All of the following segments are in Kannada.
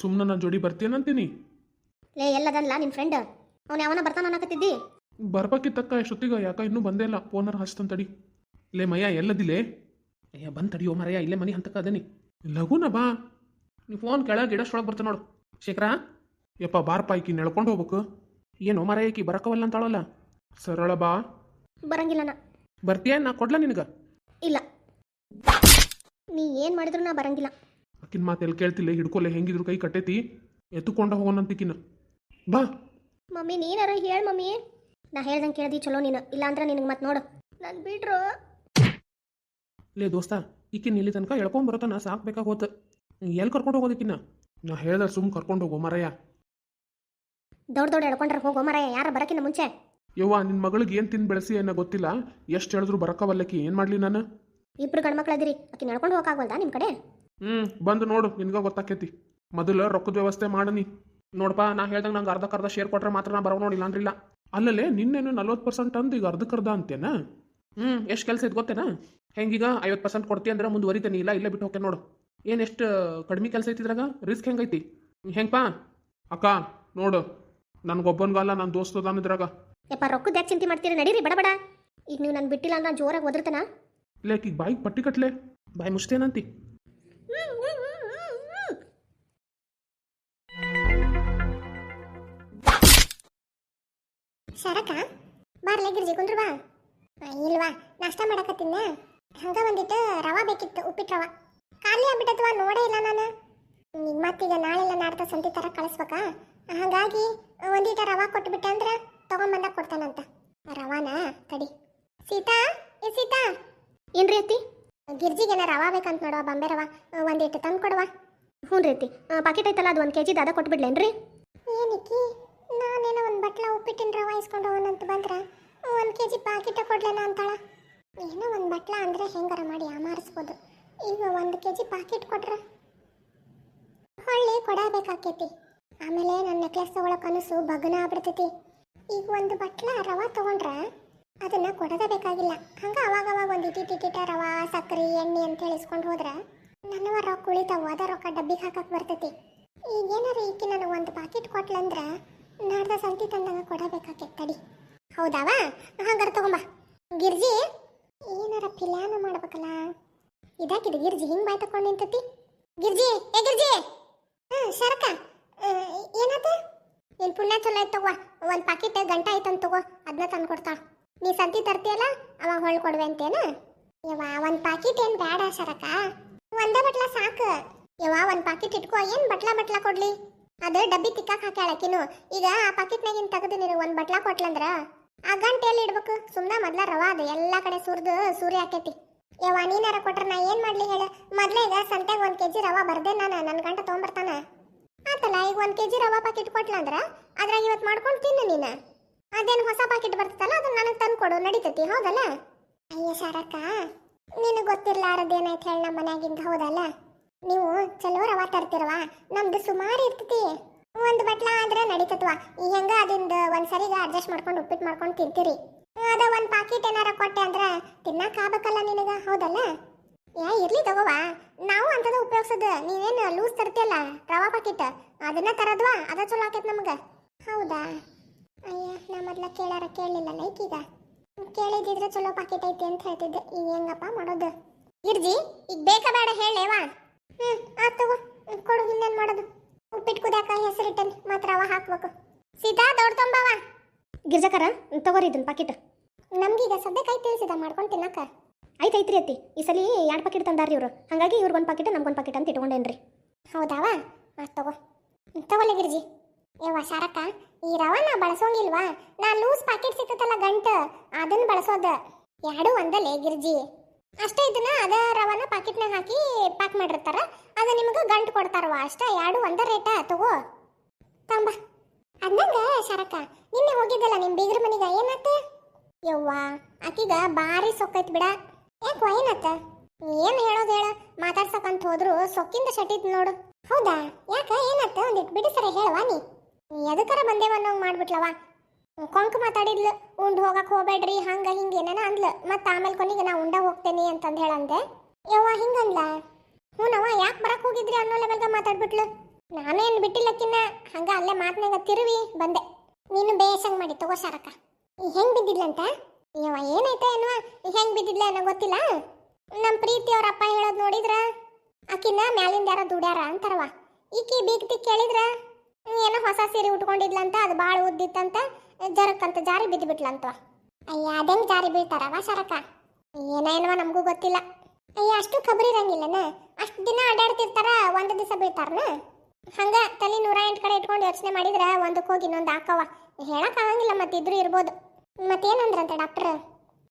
ಸುಮ್ಮನೆ ನನ್ನ ಜೋಡಿ ಬರ್ತೀನಂತೀನಿ ಲೇ ಎಲ್ಲದಲ್ಲ ನಿನ್ನ ಫ್ರೆಂಡ್ ಅವ್ನು ಯಾವನ ಬರ್ತಾನ ಅನ್ನಕತ್ತಿದ್ದಿ? ಬರ್ಬೇಕಿತ್ತಕ್ಕ ಎಷ್ಟೊತ್ತಿಗ ಯಾಕ ಇನ್ನೂ ಬಂದೇ ಇಲ್ಲ. ಫೋನರ್ ಹಚ್ತನ್ ತಡಿ. ಲೇ ಮಯ್ಯ ಎಲ್ಲದಿಲ್ಲೇ ಅಯ್ಯ ಬಂದ್ ತಡಿಯೋ ಮರಯ್ಯ ಇಲ್ಲೇ ಮನೆ ಹಂತಕ ಅದೇನಿ. ಲಘುನ ಬಾ. ನೀ ಫೋನ್ ಕೆಳಗೆ ಗಿಡಷ್ಟೊಳಗೆ ಬರ್ತ ನೋಡು. ಶೇಖರ? ಯಪ್ಪ ಬಾರಪ್ಪ ಈಕಿ ನೆಳ್ಕೊಂಡು ಹೋಗ್ಬೇಕು. ಏನೋ ಮರ ಈಕಿ ಬರಕವಲ್ಲ ಅಂತಾಳಲ್ಲ? ಸರಳ ಬಾ. ಬರಂಗಿಲ್ಲ ನಾ. ಬರ್ತೀಯ ನಾ ಕೊಡ್ಲ ನಿನಗ? ಇಲ್ಲ. ನೀ ಏನು ಮಾಡಿದ್ರು ನಾ ಬರಂಗಿಲ್ಲ. ಆಕಿನ ಮಾತು ಎಲ್ಲಿ ಕೇಳ್ತಿಲ್ಲ ಹಿಡ್ಕೊಲೆ ಹೆಂಗಿದ್ರು ಕೈ ಕಟ್ಟೈತಿ. ಎತ್ತುಕೊಂಡ ಹೋಗೋಣಂತಿಕಿನ ಬಾ. ಮಮ್ಮಿ ನೀನಾರ ಹೇಳ ಮಮ್ಮಿ. ನಾ ಹೇಳ್ದಂಗೆ ಕೇಳ್ದಿ ಚಲೋ ನೀನು ಇಲ್ಲಾಂದ್ರೆ ನಿನಗೆ ಮತ್ತೆ ನೋಡು. ನನ್ ಬಿಟ್ರು. ಲೇ ದೋಸ್ತ ಈಕಿನ ಇಲ್ಲಿ ತನಕ ಎಳ್ಕೊಂಡ್ ನಾ ಸಾಕ್ಬೇಕಾಗ ಹೋತ. ಎಲ್ಲಿ ಕರ್ಕೊಂಡು ಹೋಗೋದಕ್ಕಿನ್ನ? ನಾ ಹೇಳ್ದ ಸುಮ್ ಕರ್ಕೊಂಡು ಹೋಗೋ ಮರಯ್ಯ ದೊಡ್ಡ ದೊಡ್ಡ ಎಳ್ಕೊಂಡ್ರೆ ಹೋಗೋ ಮರ ಯಾರ ಬರಕಿನ ಮುಂಚೆ? ಯವ್ವ ನಿನ್ ಮಗಳಿಗೆ ಏನು ತಿಂದು ಬೆಳೆಸಿ ಏನೋ ಗೊತ್ತಿಲ್ಲ. ಎಷ್ಟು ಹೇಳಿದ್ರು ಬರಕವಲ್ಲಕಿ ಏನು ಮಾಡಲಿ ನಾನು? ಇಬ್ರು ಗಂಡ್ಮಕ್ಳು ಅದಿರಿ ಆಕಿ ನಡ್ಕೊಂಡು ಹೋಗಕ್ಕಾಗಲ್ದಾ ನಿಮ್ಮ ಕಡೆ? ಹ್ಞೂ ಬಂದು ನೋಡು ನಿನ್ಗ ಗೊತ್ತಾಕೈತಿ. ಮೊದಲು ರೊಕ್ಕದ ವ್ಯವಸ್ಥೆ ಮಾಡನಿ ನೋಡಪ್ಪ ನಾ ಹೇಳ್ದಂಗೆ ನಂಗೆ ಅರ್ಧಕ್ಕೆ ಅರ್ಧ ಶೇರ್ ಕೊಟ್ರೆ ಮಾತ್ರ ನಾ ಬರೋ ನೋಡಿಲ್ಲ ಅಂದ್ರಿಲ್ಲ ಅಲ್ಲಲ್ಲೇ ನಿನ್ನೇನು ನಲ್ವತ್ತು ಪರ್ಸೆಂಟ್ ಅಂದು ಈಗ ಅರ್ಧಕ್ಕೆ ಅರ್ಧ ಅಂತೇನ? ಹ್ಞೂ ಎಷ್ಟು ಕೆಲಸ ಇದು ಗೊತ್ತೇನಾ? ಹೆಂಗೀಗ ಐವತ್ತು ಪರ್ಸೆಂಟ್ ಕೊಡ್ತಿ ಅಂದ್ರೆ ಮುಂದುವರಿತೇನೆ ಇಲ್ಲ ಇಲ್ಲೇ ಬಿಟ್ಟು ಹೋಗ್ತೇನೆ ನೋಡು. ಏನು ಎಷ್ಟು ಕಡಿಮೆ ಕೆಲಸ ಐತಿ ಇದ್ರಾಗ? ರಿಸ್ಕ್ ಹೆಂಗೈತಿ? ಹೆಂಗಪ್ಪ ಅಕ್ಕ ನೋಡು. ನನಗೊಬ್ಬನ್ಗಲ್ಲ ನನ್ನ ದೋಸ್ತ ಇದ್ರಾಗ. ಯಪ್ಪ ರೊಕ್ಕದ ಯಾಕೆ ಚಿಂತೆ ಮಾಡ್ತೀರಿ? ನಡೀರಿ ಬಡಬಡ ಬಡ. ಈಗ ನೀವು ನಾನು ಬಿಟ್ಟಿಲ್ಲ ಅಂದ್ರೆ ಜೋರಾಗಿ ಒದರ್ತನ? ಲೇಕ್ ಈಗ ಬಾಯಿಗೆ ಪಟ್ಟಿ ಕಟ್ಲೆ. ಬಾಯಿ ಮುಷ್ಟೇನಂತಿ ಶರಕ ಬಾರ್ಲೆ ಗಿರ್ಜಿ, ಕುಂದ್ರು ಬಾ. ಇಲ್ವಾ ನಾಷ್ಟ ಮಾಡಕತ್ತಿನ ಹಂಗ ಒಂದಿಟ್ಟು ರವಾ ಬೇಕಿತ್ತು, ಉಪ್ಪಿಟ್ಟು ರವಾ. ಖಾಲಿ ಆಗ್ಬಿಟ್ಟತ್ವಾ ನೋಡೇ ಇಲ್ಲ ನಾನು. ಈಗ ಮತ್ತೀಗ ನಾಳೆಲ್ಲ ನಾಡ್ದ ಸಂತಿ ಥರ ಕಳಿಸ್ಬೇಕಾ? ಹಾಗಾಗಿ ಒಂದಿಟ ರವಾ ಕೊಟ್ಬಿಟ್ಟೆ ಅಂದ್ರೆ ತಗೊಂಬಂದಾಗ ಕೊಡ್ತಾನಂತ. ರವಾನ, ತಡಿ. ಸೀತಾ, ಏ ಸೀತಾ. ಏನ್ರಿ ಅತ್ತಿ? ಗಿರ್ಜಿಗೆನ ರವಾ ಬೇಕಂತ ನೋಡುವ, ಬಾಂಬೆ ರವಾ ಒಂದಿಟ್ಟು ತಂದು ಕೊಡುವ ಹ್ಞೂ ರೀತಿ ಪಾಕೆಟ್ ಐತಲ್ಲ, ಅದು ಒಂದು ಕೆ ಜಿದು ಅದ ಕೊಟ್ಬಿಡ್ಲೇನ್ರಿ? ಏನಕ್ಕೆ ನಾನೇನೋ ಉಪ್ಪಿಟ್ಟಿನ ಅವನಂತ ಬಂದ್ರೆ ಒಂದು ಕೆ ಜಿ ಪಾಕಿಟ ಕೊಡ್ಲೇನ ಅಂತಾಳ? ಏನೋ ಒಂದು ಬಟ್ಲ ಅಂದರೆ ಹೆಂಗಾರ ಮಾಡಿ ಆಮಾರಿಸ್ಬೋದು ಈಗ ಒಂದು ಕೆ ಜಿ ಪಾಕಿಟ್ ಕೊಟ್ರ? ಹೊಳ್ಳಿ ಕೊಡಬೇಕಾಕೈತಿ. ಆಮೇಲೆ ನನ್ನ ನೆಕ್ಲೆಸ್ ತಗೊಳ್ಳೋ ಕನಸು ಬಗ್ನ ಆಗ್ಬಿಡ್ತೈತಿ. ಈಗ ಒಂದು ಬಟ್ಲ ರವಾ ತೊಗೊಂಡ್ರೆ ಅದನ್ನ ಕೊಡದೇ ಬೇಕಾಗಿಲ್ಲ. ಹಂಗೆ ಅವಾಗ ಅವಾಗ ಒಂದು ಇಟಿ ಇಟಿಟ ರವಾ ಸಕ್ಕರೆ ಎಣ್ಣೆ ಅಂತ ಹೇಳಿಸ್ಕೊಂಡು ಹೋದ್ರೆ ನನ್ನವ ರೊಕ್ಕ ಉಳಿತಾವ. ಅದ ರೊಕ್ಕ ಡಬ್ಬಿಗೆ ಹಾಕಕ್ಕೆ ಬರ್ತೈತಿ. ಈಗ ಈಕೆ ಈಕಿ ನನಗೆ ಒಂದು ಪಾಕಿಟ್ ಕೊಟ್ಲಂದ್ರ ನಾಡ್ದ ಸಂತಿ ತಂದಾಗ ಕೊಡಬೇಕಾಗಿತ್ತಡಿ ತಡಿ. ಹೌದಾವಾ? ಹಂಗಾರ ತಗೊಂಬ. ಗಿರ್ಜಿ, ಏನಾರ ಪಿಲಾನ ಮಾಡ್ಬೇಕಲ್ಲ? ಇದಾಕಿದ ಗಿರ್ಜಿ? ಹಿಂಗ್ ಬಾಯ್ ತಕೊಂಡು ನಿಂತತಿ? ಗಿರ್ಜಿ, ಏ ಗಿರ್ಜಿ! ಹ್ಮ್ ಶರಕ ಏನಾತ? ನಿನ್ ಪುಣ್ಯ ಚಲೋ ಆಯ್ತು ತಗೋ. ಒಂದ್ ಪಾಕಿಟ್ ಗಂಟ ಐತಂತ ತಗೋ. ಅದನ್ನ ತಂದು ಕೊಡ್ತಾಳ. ನೀ ಸಂತಿ ತರ್ತೀಯಲ್ಲ ಅವಾಗ ಹೊಳ್ ಕೊಡ್ವೆ ಅಂತೇನ? ಯವ್ವ, ಒಂದ್ ಪಾಕಿಟ್ ಏನ್ ಬೇಡ ಶರಕ. ಒಂದೇ ಬಟ್ಲ ಸಾಕು. ಯವ್ವ, ಒಂದ್ ಪಾಕಿಟ್ ಇಟ್ಕೋ. ಏನ್ ಬಟ್ಲ ಬಟ್ಲ ಕೊಡ್ಲಿ? ಅದು ಡಬ್ಬಿ ತಿಕ್ಕಾಕ್ ಹಾಕ್ಯಾಳಕಿನು. ಈಗ ಆ ಪಾಕೆಟ್ನಾಗಿನ ತೆಗೆದು ನೀರು ಒಂದು ಬಟ್ಲ ಕೊಟ್ಲಂದ್ರ ಆ ಗಂಟೆ ಎಲ್ಲಿ ಇಡ್ಬೇಕು? ಸುಮ್ಮನೆ ಮೊದ್ಲ ರವ ಅದು, ಎಲ್ಲ ಕಡೆ ಸುರಿದು ಸೂರ್ಯ ಹಾಕೈತಿ ಯವ್ವ ನೀನಾರ ಕೊಟ್ರ, ನಾ ಏನ್ ಮಾಡ್ಲಿ ಹೇಳ? ಮೊದ್ಲೇ ಈಗ ಸಂತೆಗೆ ಒಂದ್ ಕೆಜಿ ರವ ಬರ್ದೆ ನಾನು ನನ್ನ ಗಂಟ ತೊಗೊಂಬರ್ತಾನ. ಆತಲ್ಲ, ಈಗ ಒಂದ್ ಕೆಜಿ ರವ ಪಾಕೆಟ್ ಕೊಟ್ಲಂದ್ರ ಅದ್ರಾಗ ಇವತ್ತು ಮಾಡ್ಕೊಂಡು ತಿನ್ನು ನೀನ. ಅದೇನು ಹೊಸ ಪಾಕೆಟ್ ಬರ್ತದಲ್ಲ ಅದನ್ನ ನನಗೆ ತಂದು ಕೊಡು, ನಡೀತೈತಿ, ಹೌದಲ್ಲ? ಅಯ್ಯ ಶಾರಕ್ಕ, ನಿನಗೆ ಗೊತ್ತಿರ್ಲಾರದೇನಾಯ್ತು ಹೇಳಿ ನಮ್ಮ ಮನ್ಯಾಗಿಂದ, ಹೌದಲ್ಲ? ನೀವು ಚಲೋ ರವಾ ತರ್ತಿರವ ನಮ್ದು ಸುಮಾರು ಇರ್ತೈತಿ. ಒಂದು ಬಟ್ಲ ಆದ್ರೆ ನಡೀತತ್ವ. ಈ ಹೆಂಗ ಅದಿಂದ ಒಂದ್ ಸರಿಗೆ ಅಡ್ಜಸ್ಟ್ ಮಾಡ್ಕೊಂಡು ಉಪ್ಪಿಟ್ಟು ಮಾಡ್ಕೊಂಡು ತಿಂತೀರಿ. ಅದ ಒಂದು ಪಾಕಿಟ್ ಏನಾರ ಕೊಟ್ಟೆ ಅಂದ್ರ ತಿನ್ನಕ್ ಆಗ್ಬೇಕಲ್ಲ ನಿನಗ? ಹೌದಲ್ಲ? ಏ, ಇರ್ಲಿ ತಗೋವಾ ನಾವು ಅಂತದ ಉಪಯೋಗಿಸೋದು. ನೀವೇನು ಲೂಸ್ ತರ್ತಿಯಲ್ಲ? ರವಾ ಪಾಕಿಟ್ ಅದನ್ನ ತರದ್ವಾ? ಅದ ಚಲೋ ಆಕೈತ್ ನಮ್ಗ. ಹೌದಾ? ಅಯ್ಯ, ನಾ ಮೊದ್ಲ ಕೇಳಾರ ಕೇಳಲಿಲ್ಲ ಲೈಕ್ ಈಗ ಕೇಳಿದಿದ್ರೆ ಚಲೋ ಪಾಕಿಟ್ ಐತಿ ಅಂತ ಹೇಳ್ತಿದ್ದೆ. ಈಗ ಹೆಂಗಪ್ಪ ಮಾಡೋದು? ಇರ್ಜಿ, ಈಗ ಬೇಕಾ ಬೇಡ ಹೇಳೇವಾ ಆತ್ ತಗೋ. ಕೊಡು ಇನ್ನೇನ್ ಮಾಡೋದು? ಉಪ್ಪಿಟ್ಟು ಕುದ್ಯಾಕ ಹೆಸರಿಟ್ಟನ್ ಮಾತ್ರ ಅವ ಹಾಕ್ಬೇಕು. ಸೀದಾ ದೊಡ್ಡ ತೊಂಬವ? ಗಿರ್ಜಕರ ತಗೋರಿ ಇದನ್ನ ಪಾಕಿಟ್ ನಮ್ಗೀಗ ಕೈ ತಿಳಿಸಿದ ಮಾಡ್ಕೊಂಡು ತಿನ್ನಕ. ಆಯ್ತು ಐತ್ರಿ ಅತ್ತಿ. ಈ ಸಲ ಎರಡು ಪಾಕಿಟ್ ತಂದಾರ್ರಿ ಇವರು. ಹಾಗಾಗಿ ಇವ್ರಿಗೊಂದು ಪಾಕಿಟ್ ನಮ್ಗೊಂದು ಪಾಕಿಟ್ ಅಂತ ಇಟ್ಕೊಂಡೇನ್ರಿ. ಹೌದಾವ? ಆತ್ ತಗೋ. ತಗೊಳ್ಳಿ ಗಿರ್ಜಿ. ಏವ ಶಾರಕ್ಕ ಈ ರವನ ಬಳಸೋಂಗಿಲ್ವಾ? ನಾ ಲೂಸ್ ಪಾಕೆಟ್ ಸಿಗ್ತತಲ್ಲ ಗಂಟ ಅದನ್ನ ಬಳಸೋದ. ಎರಡು ಒಂದಲ್ಲೇ ಗಿರ್ಜಿ. ಅಷ್ಟೇ ಇದನ್ನ ಅದ ರವನ ಪಾಕೆಟ್ನಾಗ ಹಾಕಿ ಪ್ಯಾಕ್ ಮಾಡಿರ್ತಾರ. ಅದ ನಿಮ್ಗೆ ಗಂಟು ಕೊಡ್ತಾರವ ಅಷ್ಟ, ಎರಡು ಒಂದ ರೇಟ ತಗೋ. ತಂಬ. ಅಂದಂಗ ಶರಕ ನಿನ್ನೆ ಹೋಗಿದ್ದಲ್ಲ ನಿಮ್ ಬೀಗ್ರ ಮನೆಗೆ ಏನತ್ತ ಯವ್ವ, ಆಕಿಗ ಬಾರಿ ಸೊಕ್ಕೈತ್ ಬಿಡ. ಯಾಕೋ ಏನತ್ತ ಏನ್ ಹೇಳೋದು ಹೇಳ ಮಾತಾಡ್ಸಕಂತ ಹೋದ್ರು ಸೊಕ್ಕಿಂದ ಶಟಿತ್ ನೋಡು. ಹೌದಾ? ಯಾಕ ಏನತ್ತ ಒಂದಿಟ್ ಬಿಡಿ ಸರಿ ಹೇಳವಾ ನೀ. ಎದಕ್ಕರ ಬಂದೇವ ಮಾಡ್ಬಿಟ್ಲವಾ ಮಾಡ್ಬಿಟ್ಲವ ಕೊಂಕ್ ಮಾತಾಡಿದ್ಲು, ಉಂಡ್ ಹೋಗಕ್ ಹೋಗ್ಬೇಡ್ರಿ, ಹಂಗ ಹಿಂಗ ಏನೇನ ಅಂದ್ಲ. ಮತ್ತ ಆಮೇಲೆ ಕೊನೆಗೆ ನಾ ಉಂಡ ಹೋಗ್ತೇನಿ ಅಂತಂದ್ ಹೇಳಂದೆ. ಯವ್ವ ಹಿಂಗಂದ್ಲ ಹ್ಞೂನವ್ವ, ಯಾಕೆ ಬರಕ್ ಹೋಗಿದ್ರಿ ಅನ್ನೋ ಲೆವೆಲ್ಗೆ ಮಾತಾಡ್ಬಿಟ್ಲು. ನಾನೇನು ಬಿಟ್ಟಿಲ್ಲಕ್ಕಿನ್ನ, ಹಂಗ ಅಲ್ಲೇ ಮಾತನಾಗ ತಿರುವಿ ಬಂದೆ. ನೀನು ಬೇಸಂಗ್ ಮಾಡಿ ತಗೋ ಸಾರಕ್ಕ. ಹೆಂಗ್ ಬಿದ್ದಿದ್ಲಂತ? ಯವ್ವ ಏನೈತೆ ಏನೋ ಹೆಂಗ್ ಬಿದ್ದಿದ್ಲ ಅನ್ನೋ ಗೊತ್ತಿಲ್ಲ? ನಮ್ಮ ಪ್ರೀತಿ ಅವ್ರ ಅಪ್ಪ ಹೇಳೋದು ನೋಡಿದ್ರ? ಆಕಿನ ಮ್ಯಾಲಿಂದ ಯಾರೋ ದುಡ್ಯಾರ ಅಂತಾರವ ಈಕಿ ಬೀಗ್ತಿ ಕೇಳಿದ್ರ? ಏನೋ ಹೊಸ ಸೀರೆ ಉಟ್ಕೊಂಡಿದ್ಲಂತ, ಅದು ಭಾಳ ಉದ್ದಿತ್ತಂತ. ಜರಕ್ಕಂತ ಜಾರಿ ಬಿದ್ದು ಬಿಟ್ಲಂತವ ಅಯ್ಯ, ಅದೆಂಗ್ ಜಾರಿ ಬೀಳ್ತಾರವ ಶಾರಕ? ಏನೇನವ ನಮಗೂ ಗೊತ್ತಿಲ್ಲ. ಅಯ್ಯ, ಅಷ್ಟು ಖಬರಿ ಇರಂಗಿಲ್ಲನ? ಅಷ್ಟು ದಿನ ಅಡ್ಡಾಡ್ತಿರ್ತಾರ ಒಂದು ದಿವಸ ಬೀಳ್ತಾರನ? ಹಂಗ ತಲೆ ನೂರ ಎಂಟು ಕಡೆ ಇಟ್ಕೊಂಡು ಯೋಚನೆ ಮಾಡಿದ್ರೆ ಒಂದಕ್ಕೆ ಹೋಗಿ ಇನ್ನೊಂದು ಹಾಕವ ಹೇಳಕ್ ಆಗಂಗಿಲ್ಲ ಮತ್ತಿದ್ರು ಇರ್ಬೋದು. ಮತ್ತೇನಂದ್ರಂತ ಡಾಕ್ಟರ್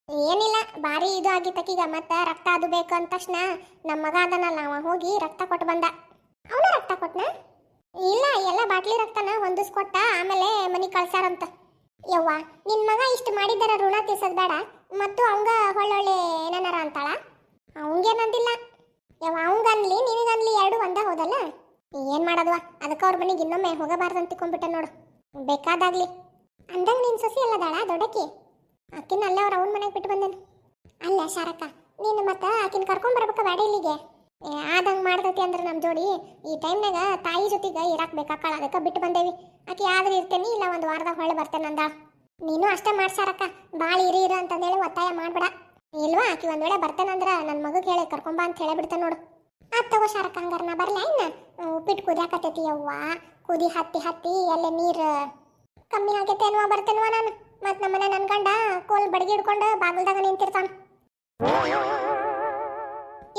ಏನಿಲ್ಲ, ಭಾರಿ ಇದು ಆಗಿತ್ತಕೀಗ ಮತ್ತೆ ರಕ್ತ ಅದು ಬೇಕು ಅಂದ ತಕ್ಷಣ ನಮ್ಮ ಮಗ ಅದನ್ನಲ್ಲ ಅವ ಹೋಗಿ ರಕ್ತ ಕೊಟ್ಟು ಬಂದ. ಅವನ ರಕ್ತ ಕೊಟ್ಟನ ಇಲ್ಲ, ಎಲ್ಲ ಬಾಟ್ಲಿ ರಕ್ತನ ಹೊಂದಿಸ್ಕೊಟ್ಟ, ಆಮೇಲೆ ಮನೆ ಕಳ್ಸ್ಯಾರಂತ. ಯವ್ವ, ನಿನ್ ಮಗ ಇಷ್ಟು ಮಾಡಿದರ ಋಣ ತೀರ್ಸೋದು ಬೇಡ, ಮತ್ತು ಅವಂಗ ಹೊಳ್ಳೊಳ್ಳೆ ಏನಾರ ಅಂತಾಳ? ಅವಂಗೇನಂದಿಲ್ಲ. ಯವ್ವ, ಅವಂಗನ್ಲಿ, ನಿನಗನ್ಲಿ ಎರಡು ಒಂದೇ ಹೋದಲ್ಲ? ಏನ್ ಮಾಡೋದ್ವ? ಅದಕ್ಕೆ ಅವ್ರ ಮನೆಗೆ ಇನ್ನೊಮ್ಮೆ ಹೋಗಬಾರ್ದು ಅಂತ ತಿಳ್ಕೊಂಡ್ಬಿಟ್ಟೆ ನೋಡು. ಬೇಕಾದಾಗ್ಲಿ. ಅಂದಂಗ ನಿನ್ ಸೊಸಿ ಅಲ್ಲದಾಳ ದೊಡ್ಡಕ್ಕಿ? ಆಕಿನ ಅಲ್ಲೇ ಅವ್ರ ಅವನ ಮನೆಗೆ ಬಿಟ್ಟು ಬಂದೇನು. ಅಲ್ಲ ಶಾರಕ್ಕ, ನೀನು ಮತ್ತೆ ಆಕಿನ ಕರ್ಕೊಂಡ್ ಬರ್ಬೇಕ ಬೇಡ ಇಲ್ಲಿಗೆ. ಆದಂಗ್ ಮಾಡ್ತೈತಿ ಅಂದ್ರೆ ನಮ್ಮ ಜೋಡಿ. ಈ ಟೈಮ್ನಾಗ ತಾಯಿ ಜೊತೆಗೆ ಇರಕ್ಕೆ ಬೇಕಾಕಳ ಅದಕ್ಕೆ ಬಿಟ್ಟು ಬಂದೇವಿ. ಆಕೆ ಆದ್ರೆ ಇರ್ತೇನಿ, ಇಲ್ಲ ಒಂದು ವಾರದಾಗ ಹೊಳ್ಳೆ ಬರ್ತೇನೆ ನೀನು ಅಷ್ಟೇ ಮಾಡ್ಸಾರಕ್ಕ. ಭಾಳ ಇರಿ, ಇರು ಅಂತಂದೇಳಿ ಒತ್ತಾಯ ಮಾಡ್ಬೇಡ. ಇಲ್ವಾ, ಆಕೆ ಒಂದ್ ವೇಳೆ ಬರ್ತೇನಂದ್ರ ನನ್ನ ಮಗಗೆ ಕೇಳಿ ಕರ್ಕೊಂಬಾ ಅಂತ ಹೇಳಿ ಬಿಡ್ತೇನೆ ನೋಡು. ಆ ತಗೋ ಶಾರಕ್ಕ, ಹಂಗಾರ ನಾ ಬರಲ ಇನ್ನ? ಉಪ್ಪಿಟ್ಟು ಕುದಿಯಾಕತ್ತೈತಿ ಯವ್ವ. ಕುದಿ ಹತ್ತಿ ಹತ್ತಿ ಎಲ್ಲ ನೀರು ಕಮ್ಮಿ ಆಗೈತೇನ್ವಾ ಬರ್ತೇನ್ವಾ ನಾನು. ಮತ್ತೆ ನಮ್ಮನೆ ನನ್ನ ಗಂಡ ಕೋಲ್ ಬಡಗಿ ಹಿಡ್ಕೊಂಡು ಬಾಗಲ್ದಾಗ ನಿಂತಿರ್ತಾನ.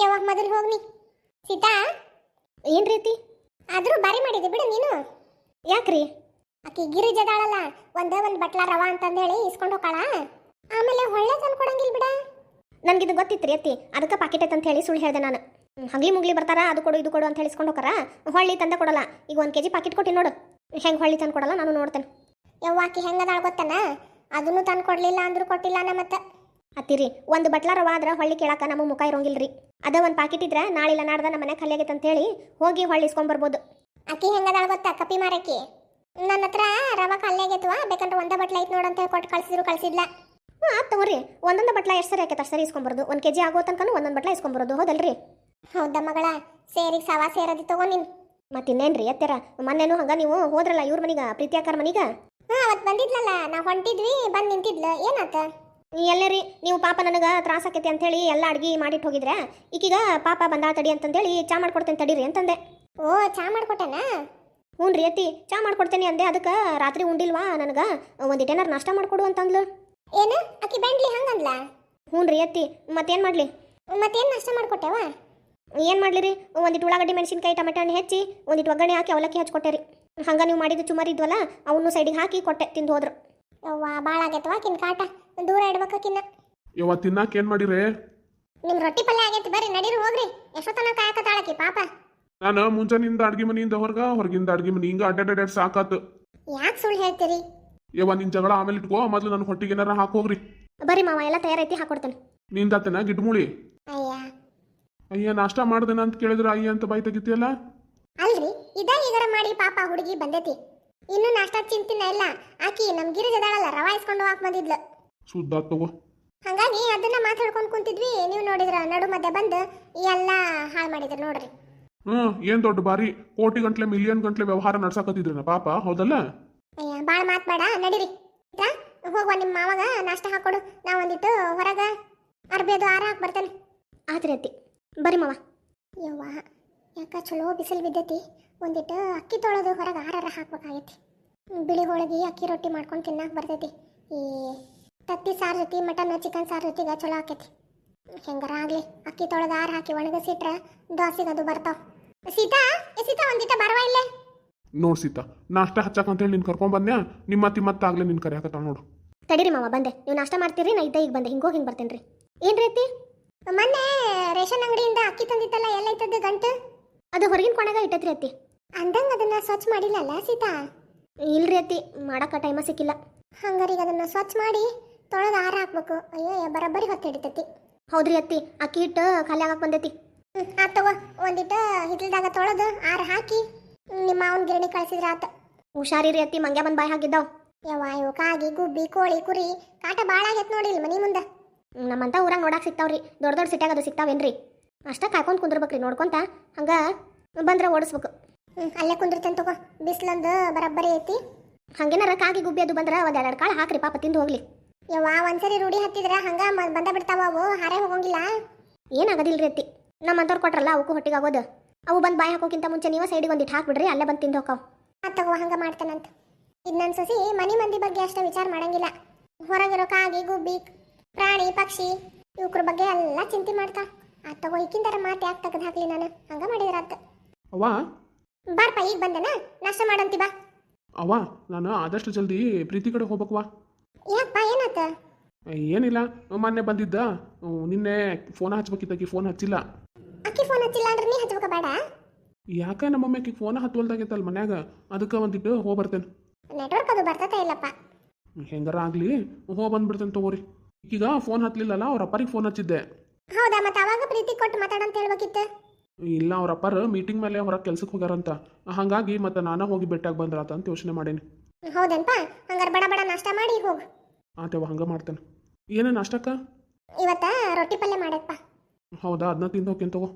ಯಾವಾಗ ಮೊದಲು ಹೋಗ್ನಿ? ಸೀತಾ? ಏನ್ ರೀತಿ? ಆದ್ರೂ ಬಾರಿ ಮಾಡಿದೆ ಬಿಡು ನೀನು. ಯಾಕ್ರಿ? ಆಕಿ ಗಿರಿಜದಾಳಲ್ಲ, ಒಂದೇ ಒಂದ್ ಬಟ್ಲ ರವ ಅಂತಂದೇಳಿ ಇಸ್ಕೊಂಡು ಹೋಗಾಳ ಆಮೇಲೆ ಹೊಳ್ಳೆ ತಂದು ಕೊಡಂಗಿಲ್ಲ ಬಿಡ. ನನಗಿದು ಗೊತ್ತಿತ್ತು ಅತ್ತಿ, ಅದಕ್ಕೆ ಪಾಕೆಟ್ ಅಂತ ಹೇಳಿ ಸುಳ್ಳು ಹೇಳಿದೆ ನಾನು. ಹಗ್ಲಿ ಮುಗ್ಲಿ ಬರ್ತಾರ, ಅದು ಕೊಡು, ಇದು ಕೊಡು ಅಂತ ಹೇಳಿಸ್ಕೊಂಡು ಹೋಗಾರ ಹೊಳ್ಳಿ ತಂದೆ ಕೊಡಲ್ಲ, ಈಗ ಒಂದು ಕೆ ಜಿ ಪಾಕೆಟ್ ಕೊಟ್ಟಿ ನೋಡು. ಹೆಂಗೆ ಹೊಳ್ಳಿ ತಂದು ಕೊಡಲ್ಲ, ನಾನು ನೋಡ್ತೇನೆ. ಯವ್ವ ಆಕಿ ಹೆಂಗದಾಳ ಗೊತ್ತನ? ಅದನ್ನು ತಂದು ಕೊಡಲಿಲ್ಲ ಅಂದ್ರೂ ಕೊಟ್ಟಿಲ್ಲ ನಮ್ಮ ಮತ್ತೆ. ಅತ್ತಿರಿ ಒಂದು ಬಟ್ಲ ರವ ಆದ್ರೆ ಹೊಳ್ಳಿ ಕೇಳಾಕ ನಮ್ಮ ಮುಖ ಇರೋಂಗಿಲ್ರಿ. ಅದ ಒಂದು ಪಾಕಿಟ್ ಇದ್ರೆ ನಾಳಿಲ್ಲ ನಾಡ್ದ ನಮ್ಮ ಮನೆ ಅಂತ ಹೇಳಿ ಹೋಗಿ ಹೊಳ್ಳಿ ಇಸ್ಕೊಂಬರ್ಬೋದು ಆಕಿ ಹೆಂಗದಾಳ ಗೊತ್ತಾ ಕಪಿ ಮಾರಕ್ಕಿ? ನನ್ನ ಹತ್ರ ರವ ಖಾಲಿ ಆಗೈತವ ಬೇಕಂದ್ರೆ ಒಂದೇ ಬಟ್ಲ ಐತ್ ನೋಡು ಅಂತ ಹೇಳಿ ಕೊಟ್ಟು ಕಳ್ಸಿದ್ರು ಕಳ್ಸಿದ್ಲ. ಹಾಂ ಆತ್ ತಗೋರಿ ಒಂದೊಂದು ಬಟ್ಲ ಎಷ್ಟು ಸರಿ ಆಕೈತೆ ಅಷ್ಟು ಸರಿ ಇಸ್ಕೊಂಬರ್ದು ಒಂದು ಕೆ ಜಿ ಆಗೋ ತನಕ ಒಂದೊಂದು ಬಟ್ಲ ಇಸ್ಕೊಂಬರೋದು ಹೌದಲ್ರಿ? ಹೌದ ಮಗಳ ಸೇರಿಗೆ ಸವಾ ಸೇರದಿ ತಗೋ ನೀನು. ಮತ್ತೆ ಇನ್ನೇನ್ರಿ ಎತ್ತರ ಮೊನ್ನೆನು ಹಂಗ ನೀವು ಹೋದ್ರಲ್ಲ ಇವ್ರ ಮನಿಗ ಪ್ರೀತಿಯಾಕರ್ ಮನೀಗ? ಮನಿಗ ಹಾ ಅವತ್ ಬಂದಿದ್ಲಲ್ಲ ನಾ ಹೊಂಟಿದ್ವಿ ಬಂದು ನಿಂತಿದ್ಲು ಏನಾತ? ಎಲ್ಲರಿ ನೀವು ಪಾಪ ನನಗೆ ತ್ರಾಸ ಆಕೈತಿ ಅಂತೇಳಿ ಎಲ್ಲ ಅಡ್ಗೆ ಮಾಡಿಟ್ಟು ಹೋಗಿದ್ರೆ ಈಗೀಗ ಪಾಪ ಬಂದಾಳ ತಡಿ ಅಂತಂದೇಳಿ ಚಾ ಮಾಡ್ಕೊಡ್ತೇನೆ ತಡೀರಿ ಅಂತಂದೆ. ಓ ಚಾ ಮಾಡ್ಕೊಟ್ಟೆನ? ಹ್ಞೂ ರೀ ಅತ್ತಿ ಚಾ ಮಾಡ್ಕೊಡ್ತೇನೆ ಅಂದೆ ಅದಕ್ಕೆ ರಾತ್ರಿ ಉಂಡಿಲ್ವಾ ನನಗೆ ಒಂದಿಟ್ಟು ಏನಾರು ನಾಷ್ಟ ಮಾಡಿಕೊಡು ಅಂತಂದ್ಲು. ಏನು? ಅಕ್ಕಿ ಬೆಂಡ್ಲಿ ಹಂಗಂದ್ಲ? ಹ್ಞೂ ರೀ ಅತ್ತಿ ಮತ್ತೇನು ಮಾಡಲಿ? ಮತ್ತೇನು ನಾಷ್ಟ ಮಾಡಿಕೊಟ್ಟೆವ? ಏನು ಮಾಡಲಿ ರೀ? ಒಂದಿಟ್ಟು ಉಳ್ಳಾಗಡ್ಡಿ ಮೆಣಸಿನ್ಕಾಯಿ ಟೊಮೆಟೊ ಹಣ್ಣು ಹೆಚ್ಚಿ ಒಂದಿಟ್ಟು ಒಗ್ಗರಣೆ ಹಾಕಿ ಅವಲಕ್ಕಿ ಹಚ್ಕೊಟ್ಟೆ ರೀ. ಹಂಗೆ ನೀವು ಮಾಡಿದ್ದು ಚುಮಾರಿದ್ವಲ್ಲ ಅವನು ಸೈಡಿಗೆ ಹಾಕಿ ಕೊಟ್ಟೆ ತಿಂದು ಹೋದ್ರು. ಯವ್ವ ಭಾಳ ಆಗೈತವ ಕಿನ್ ಕಾಟ. ದೂರ ಇಡ್ಬೇಕಿನ್ನ ಯವ್ವ ತಿನ್ನಾಕ ಏನ್ ಮಾಡಿರೇ? ನಿಮ್ ರೊಟ್ಟಿ ಪಲ್ಯ ಆಗೈತಿ ಬರ್ರಿ ನಡೀರಿ ಹೋಗ್ರಿ. ಎಷ್ಟೊತ್ತನ ಕಾಯಕತ್ತಾಳಕಿ ಪಾಪ. ನಾನು ಮುಂಜಾನಿಂದ ಅಡ್ಗಿ ಮನೆಯಿಂದ ಹೊರಗ ಹೊರಗಿಂದ ಅಡ್ಗಿ ಮನೆ ಹಿಂಗ ಅಡ್ಡಾಡ್ ಸಾಕಾತು. ಯಾಕೆ ಸುಳ್ಳು ಹೇಳ್ತೀರಿ? ಯವ್ವ ನಿನ್ ಜಗಳ ಆಮೇಲೆ ಇಟ್ಕೋ ಮೊದ್ಲು ನನ್ನ ಹೊಟ್ಟಿಗೆ ಏನಾರ ಹಾಕೋಗ್ರಿ ಬರ್ರಿ ಮಾವ ಎಲ್ಲ ತಯಾರೈತಿ ಹಾಕೊಡ್ತೇನೆ ನಿಂದಾತನ ಗಿಡ್ಮುಳಿ ಅಯ್ಯ. ಅಯ್ಯ ನಾಷ್ಟ ಮಾಡ್ದೇನ ಅಂತ ಕೇಳಿದ್ರ ಅಯ್ಯ ಅಂತ ಬಾಯ್ ತೆಗಿತಿಯಲ್ಲ? ಅಲ್ರಿ ಇದ ಈಗರ ಮಾಡಿ ಪಾಪ ಹುಡುಗಿ ಬಂದೈತಿ. ಇನ್ನು ನಾಷ್ಟಾ ಚಿಂತಿನ ಇಲ್ಲ. ಆಕಿ ನಮ್ ಗಿರಿಜದಾಳಲ್ಲ ರವ ಇಸ್ಕೊಂಡು ಹಾಕ್ ಬಂದಿದ್ಲು. ಸುದ್ದ ತಗೋ. ಹಂಗಾಗಿ ಅದನ್ನ ಮಾತಾಡ್ಕೊಂಡು ಕುಂತಿದ್ವಿ. ನೀವು ನೋಡಿದ್ರ ನಡು ಮಧ್ಯೆ ಬಂದು ಎಲ್ಲ ಹಾಳು ಮಾಡಿದ್ರು ನೋಡ್ರಿ. ಹ್ಮ್ ಏನ್ ದೊಡ್ಡ ಬಾರಿ. ಕೋಟಿ ಗಂಟ್ಲೆ ಮಿಲಿಯನ್ ಗಂಟ್ಲೆ ವ್ಯವಹಾರ ನಡ್ಸಾಕತ್ತಿದ್ರನ ಪಾಪ ಹೌದಲ್ಲ? ಅಯ್ಯ ಮಾತ್ ಮಾತ್ಬೇಡ ನಡೀರಿ. ಆಯ್ತಾ? ಹೋಗುವ ನಿಮ್ಮ ಮಾವಾಗ ನಾಷ್ಟ ಹಾಕೊಡು. ನಾ ಒಂದಿಟ್ಟು ಹೊರಗ ಅರ್ಬೇದು ಆರ ಹಾಕ್ ಬರ್ತೇನೆ. ಆದ್ರೆ ಅತ್ತಿ. ಬರ್ರಿ ಮಾವ. ಯವ್ವ ಯಾಕ ಚಲೋ ಬಿಸಿಲು ಬಿದ್ದೈತಿ. ಒಂದಿಟ್ಟು ಅಕ್ಕಿ ತೊಳೆದು ಹೊರಗೆ ಆರಾರ ಹಾಕ್ಬೇಕಾಗೈತಿ. ಬಿಳಿ ಹೋಳಿಗೆ ಅಕ್ಕಿ ರೊಟ್ಟಿ ಮಾಡ್ಕೊಂಡು ತಿನ್ನಕ್ಕೆ ಬರ್ತೈತಿ. ಈ ತತ್ತಿ ಸಾರು ಜೊತೆ ಮಟನ್ ಚಿಕನ್ ಸಾರು ಜೊತೆಗೆ ಚಲೋ ಆಕೈತಿ. ಹೆಂಗಾರ ಆಗಲಿ ಅಕ್ಕಿ ತೊಳೆದು ಆರು ಹಾಕಿ ಒಣಗಿಸಿಟ್ರೆ ದೋಸೆಗೆ ಅದು ಬರ್ತಾವ. ಸೀತಾ ಏ ಸೀತಾ ಒಂದಿಟ ಬರವ ಇಲ್ಲೇ? ನೋಡ್ ಸೀತಾ ನಾಷ್ಟ ಹಚ್ಚಾಕಂತೇಳಿ ನಿನ್ ಕರ್ಕೊಂಡ್ ಬಂದೆ ನಿಮ್ಮ ಅತ್ತಿ ಮತ್ತಾಗ್ಲೇ ನಿನ್ ಕರೆಯಾಕತ್ತಾಳ ನೋಡು. ತಡೀರಿ ಮಾವ ಬಂದೆ. ನೀವು ನಾಷ್ಟ ಮಾಡ್ತೀರಿ ನಾ ಇದ್ದ ಈಗ ಬಂದೆ. ಹಿಂಗೋಗಿ ಹಿಂಗೆ ಬರ್ತೇನೆ ರೀ ಏನು ರೀತಿ? ಮೊನ್ನೆ ರೇಷನ್ ಅಂಗಡಿಯಿಂದ ಅಕ್ಕಿ ತಂದಿತ್ತಲ್ಲ ಎಲ್ಲೈತದ್ದು ಗಂಟು? ಅದು ಹೊರಗಿನ ಕೊಣಗ ಇಟ್ಟತ್ರಿ ಅತ್ತಿ. ಅಂದಂಗ ಅದನ್ನ ಸ್ವಚ್ಛ ಮಾಡಿಲ್ಲಲ್ಲ ಸೀತಾ? ಇಲ್ರಿ ಅತ್ತಿ ಮಾಡಕ ಟೈಮ ಸಿಕ್ಕಿಲ್ಲ. ಹಂಗಾರೀಗ ಅದನ್ನ ಸ್ವಚ್ಛ ಮಾಡಿ ತೊಳೆದು ಆರ ಹಾಕ್ಬೇಕು. ಅಯ್ಯೋ ಬರಬ್ಬರಿ ಹೊತ್ತು ಹಿಡಿತೈತಿ. ಹೌದ್ರಿ ಅತ್ತಿ ಅಕ್ಕಿ ಹಿಟ್ಟು ಖಾಲಿ ಆಗಕ್ ಬಂದೈತಿ. ಹ್ಮ್, ಆತ್ ತಗೋ ಒಂದಿಟ್ಟು ಹಿತ್ತಲ್ದಾಗ ತೊಳೆದು ಆರ ಹಾಕಿ ನಿಮ್ಮ ಅವನ ಗಿರಣಿ ಕಳ್ಸಿದ್ರ ಆತ. ಹುಷಾರಿರಿ ಅತ್ತಿ ಮಂಗ್ಯ ಬಂದ್ ಬಾಯಿ ಹಾಕಿದ್ದಾವ್. ಯವ್ವ ಇವು ಕಾಗಿ ಗುಬ್ಬಿ ಕೋಳಿ ಕುರಿ ಕಾಟ ಭಾಳ ಆಗೈತ್ ನೋಡಿ ಇಲ್ಲಿ ಮನಿ ಮುಂದೆ. ನಮ್ಮಂತ ಊರಾಗ ನೋಡಕ್ ಸಿಗ್ತಾವ್ರಿ. ದೊಡ್ಡ ದೊಡ್ಡ ಸಿಟ್ಯಾಗ ಅದು ಸಿಗ್ತಾವೇನ್ರಿ? ಅಷ್ಟ ಕಾಯ್ಕೊಂಡ್ ಕುಂದ್ರಬೇಕ್ರಿ ನೋಡ್ಕೊಂತ ಹಂಗ ಬಂದ್ರೆ ಓಡಿಸ್ಬೇಕು. ಅಲ್ಲೇ ಕುಂದಿರ್ತೇನೆ ತಗೋ. ಬಿಸ್ಲಂದು ಬರಬ್ಬರಿ ಐತಿ. ಹಂಗೇನಾರ ಕಾಗಿ ಗುಬ್ಬಿ ಅದು ಬಂದ್ರೆ ಒಂದ್ ಎರಡು ಕಾಳು ಹಾಕ್ರಿ ಪಾಪ ತಿಂದು ಹೋಗ್ಲಿ. ಯವ್ವ ಒಂದ್ಸರಿ ರೂಢಿ ಹತ್ತಿದ್ರೆ ಹಂಗ ಮ- ಬಂದ ಬಿಡ್ತಾವ ಅವು ಹಾರೇ ಹೋಗಂಗಿಲ್ಲ. ಏನಾಗೋದಿಲ್ರಿ ಅತ್ತಿ. ನಮ್ಮಂತವ್ರು ಕೊಟ್ರಲ್ಲ ಅವಕ್ಕೂ ಹೊಟ್ಟಿಗೆ ಆಗೋದು. ಅವು ಬಂದು ಬಾಯಿ ಹಾಕೋಕ್ಕಿಂತ ಮುಂಚೆ ನೀವು ಸೈಡಿಗೆ ಒಂದಿಟ್ಟು ಹಾಕ್ಬಿಡ್ರಿ ಅಲ್ಲೇ ಬಂದು ತಿಂದು ಹೋಕಾವ್ ಆತ್ ತಗೋ ಹಂಗ ಮಾಡ್ತಾನಂತ. ಇದು ನನ್ನ ಸೊಸಿ ಮನೆ ಮಂದಿ ಬಗ್ಗೆ ಅಷ್ಟೇ ವಿಚಾರ ಮಾಡಂಗಿಲ್ಲ. ಹೊರಗಿರೋ ಕಾಗಿ ಗುಬ್ಬಿ ಪ್ರಾಣಿ ಪಕ್ಷಿ ಇವ್ರ ಬಗ್ಗೆ ಎಲ್ಲ ಚಿಂತೆ ಮಾಡ್ತಾ ಅದು ತಗೋ ಈಕಿಂದರ ಮಾತು ಯಾಕೆ ತೆಗೆದು ಹಾಕ್ಲಿ ನಾನು? ಹಂಗ ಅಂತ ಅವ್ವ ಬಾರ್ಪ ಈಗ ಬಂದನ? ನಾಷ್ಟ ಮಾಡಂತಿ ಬಾ. ಅವ್ವ ನಾನು ಆದಷ್ಟು ಜಲ್ದಿ ಪ್ರೀತಿ ಕಡೆ ಹೋಗ್ಬೇಕವ್ವ ಯಾಕಪ್ಪ ಏನಾತ? ಏನಿಲ್ಲ ಮೊನ್ನೆ ಬಂದಿದ್ದ. ಹ್ಮ್, ನಿನ್ನೆ ಫೋನ್ ಹಚ್ಬೇಕಿತ್ತಾಕಿ ಫೋನ್ ಹಚ್ಚಿಲ್ಲ. ಅಕ್ಕಿ ಫೋನ್ ಹಚ್ಚಿಲ್ಲ ಅಂದ್ರೆ ನೀ ಹಚ್ಬೇಕ ಬೇಡ? ಯಾಕೆ ನಮ್ಮಮ್ಮ ಆಕಿಗೆ ಫೋನ್ ಹತ್ತುವಲ್ದಾಗೈತಲ್ಲ ಮನ್ಯಾಗ? ಅದಕ್ಕೆ ಒಂದಿಟ್ಟು ಹೋಗಿ ಬರ್ತೇನೆ. ನೆಟ್ವರ್ಕ್ ಅದು ಬರ್ತತ ಇಲ್ಲಪ್ಪ. ಹೆಂಗಾರ ಆಗಲಿ ಹೋಗಿ ಬಂದ್ಬಿಡ್ತೇನೆ ತಗೋರಿ. ಈಗ ಫೋನ್ ಹತ್ತಲಿಲ್ಲಲ್ಲ ಅವ್ರ ಅಪ್ಪರಿಗೆ ಫೋನ್ ಹಚ್ಚಿದ್ದೆ. ಹೌದಾ ಮತ್ತೆ ಅವಾಗ ಪ್ರೀತಿ ಕೊಟ್ಟು ಮಾತಾಡಂತ ಹೇಳ್ಬೇಕಿತ್ತು? ಇಲ್ಲ ಅವ್ರ ಅಪ್ಪರು ಮೀಟಿಂಗ್ ಮೇಲೆ ಹೊರಗೆ ಕೆಲ್ಸಕ್ಕೆ ಹೋಗ್ಯಾರಂತ. ಹಾಗಾಗಿ ಮತ್ತೆ ನಾನು ಹೋಗಿ ಭೇಟಿಯಾಗಿ ಬಂದ್ರಾತ ಅಂತ ಯೋಚನೆ ಮಾಡೇನಿ. ಹೌದಂತ ಹಂಗಾರೆ ಬಡ ಬಡ ನಾಷ್ಟ ಮಾಡಿ ಹೋಗ. ಆತೇವ ಹಂಗೆ ಮಾಡ್ತೇನೆ. ಏನೇ ನಾಷ್ಟಕ್ಕ? ಇವತ್ತ ರೊಟ್ಟಿ ಪಲ್ಯ ಮಾಡಪ್ಪ ಹೌದಾ ಅದನ್ನ ತಿಂದು ಹೋಗ್ತೀನಿ ತಗೋ.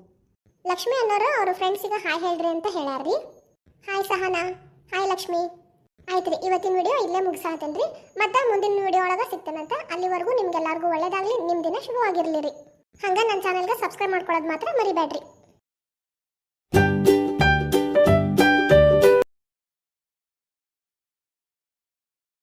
ಲಕ್ಷ್ಮಿ ಅನ್ನೋರು ಅವ್ರ ಫ್ರೆಂಡ್ಸಿಗೆ ಹಾಯ್ ಹೇಳ್ರಿ ಅಂತ ಹೇಳ್ಯಾರ್ರಿ ಹಾಯ್ ಸಹನಾ ಹಾಯ್ ಲಕ್ಷ್ಮಿ. ಆಯ್ತ್ರಿ ಇವತ್ತಿನ ವಿಡಿಯೋ ಇಲ್ಲೇ ಮುಗಿಸಾತೇನ್ರಿ. ಮತ್ತೆ ಮುಂದಿನ ವಿಡಿಯೋ ಒಳಗೆ ಸಿಗ್ತೇನಂತ ಅಲ್ಲಿವರೆಗೂ ನಿಮ್ಗೆಲ್ಲರಿಗೂ ಒಳ್ಳೇದಾಗಲಿ ನಿಮ್ಮ ದಿನ ಶುಭವಾಗಿರಲಿ ರೀ ಹಂಗೆ ನನ್ನ ಚಾನಲ್ಗೆ ಸಬ್ಸ್ಕ್ರೈಬ್ ಮಾಡ್ಕೊಳ್ಳೋದು ಮಾತ್ರ ಮರಿಬೇಡ್ರಿ